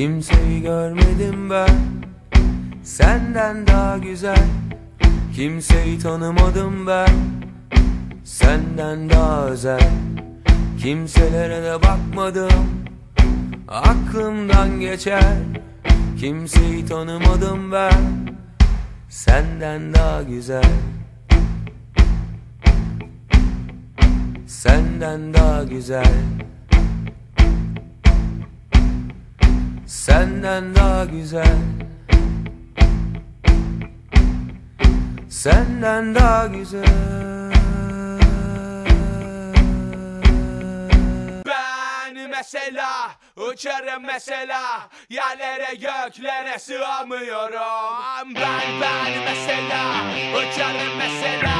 Kimseyi görmedim ben. Senden daha güzel. Kimseyi tanımadım ben. Senden daha özel. Kimselere de bakmadım. Aklımdan geçer. Kimseyi tanımadım ben. Senden daha güzel. Senden daha güzel Senden daha güzel. Senden daha güzel. Ben mesela uçarım mesela Yerlere göklere sığamıyorum. Ben ben mesela uçarım mesela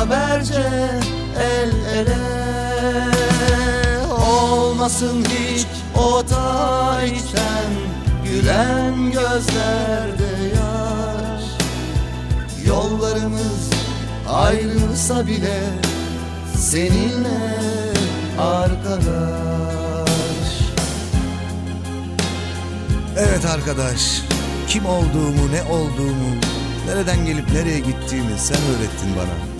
beraberce el ele. Olmasın hiç o da içten gülen gözlerde yaş. Yollarımız ayrılsa bile seninle arkadaş. Evet arkadaş, kim olduğumu, ne olduğumu, nereden gelip nereye gittiğimi sen öğrettin bana.